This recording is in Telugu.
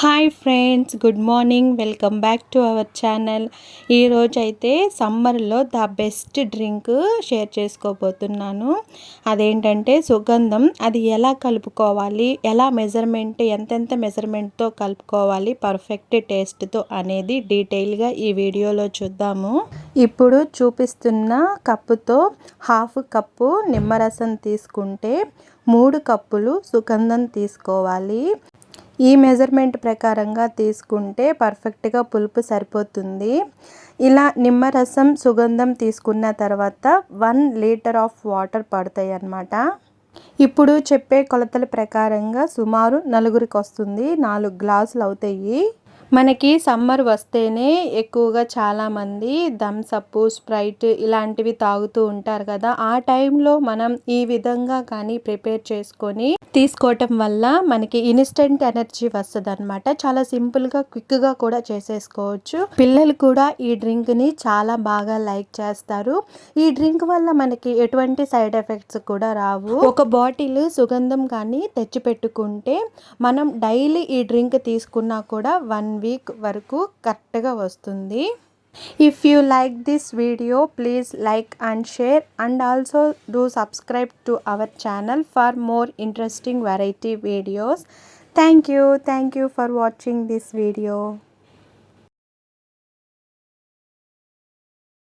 Hi friends good morning. Welcome back to our channel. ఈరోజు అయితే సమ్మర్లో ద బెస్ట్ డ్రింక్ షేర్ చేసుకోబోతున్నాను. అదేంటంటే సుగంధం అది ఎలా కలుపుకోవాలి ఎలా మెజర్మెంట్ ఎంతెంత మెజర్మెంట్తో కలుపుకోవాలి పర్ఫెక్ట్ టేస్ట్తో అనేది డీటెయిల్గా ఈ వీడియోలో చూద్దాము. ఇప్పుడు చూపిస్తున్న కప్పుతో హాఫ్ కప్పు నిమ్మరసం తీసుకుంటే మూడు కప్పులు సుగంధం తీసుకోవాలి. ఈ మెజర్మెంట్ ప్రకారంగా తీసుకుంటే పర్ఫెక్ట్గా పులుపు సరిపోతుంది. ఇలా నిమ్మరసం సుగంధం తీసుకున్న తర్వాత వన్ లీటర్ ఆఫ్ వాటర్ పడతాయి అన్నమాట. ఇప్పుడు చెప్పే కొలతల ప్రకారంగా సుమారు నలుగురికి వస్తుంది. నాలుగు గ్లాసులు అవుతాయి. మనకి సమ్మర్ వస్తేనే ఎక్కువగా చాలామంది థమ్సప్ స్ప్రైట్ ఇలాంటివి తాగుతూ ఉంటారు కదా. ఆ టైంలో మనం ఈ విధంగా కానీ ప్రిపేర్ చేసుకొని తీసుకోవటం వల్ల మనకి ఇన్స్టెంట్ ఎనర్జీ వస్తుంది అనమాట చాలా సింపుల్గా క్విక్గా కూడా చేసేసుకోవచ్చు. పిల్లలు కూడా ఈ డ్రింక్ని చాలా బాగా లైక్ చేస్తారు. ఈ డ్రింక్ వల్ల మనకి ఎటువంటి సైడ్ ఎఫెక్ట్స్ కూడా రావు. ఒక బాటిల్ సుగంధం కానీ తెచ్చి పెట్టుకుంటే మనం డైలీ ఈ డ్రింక్ తీసుకున్నా కూడా వన్ వీక్ వరకు కరెక్ట్గా వస్తుంది. If you like this video please like and share and also do subscribe to our channel for more interesting variety videos thank you thank you for watching this video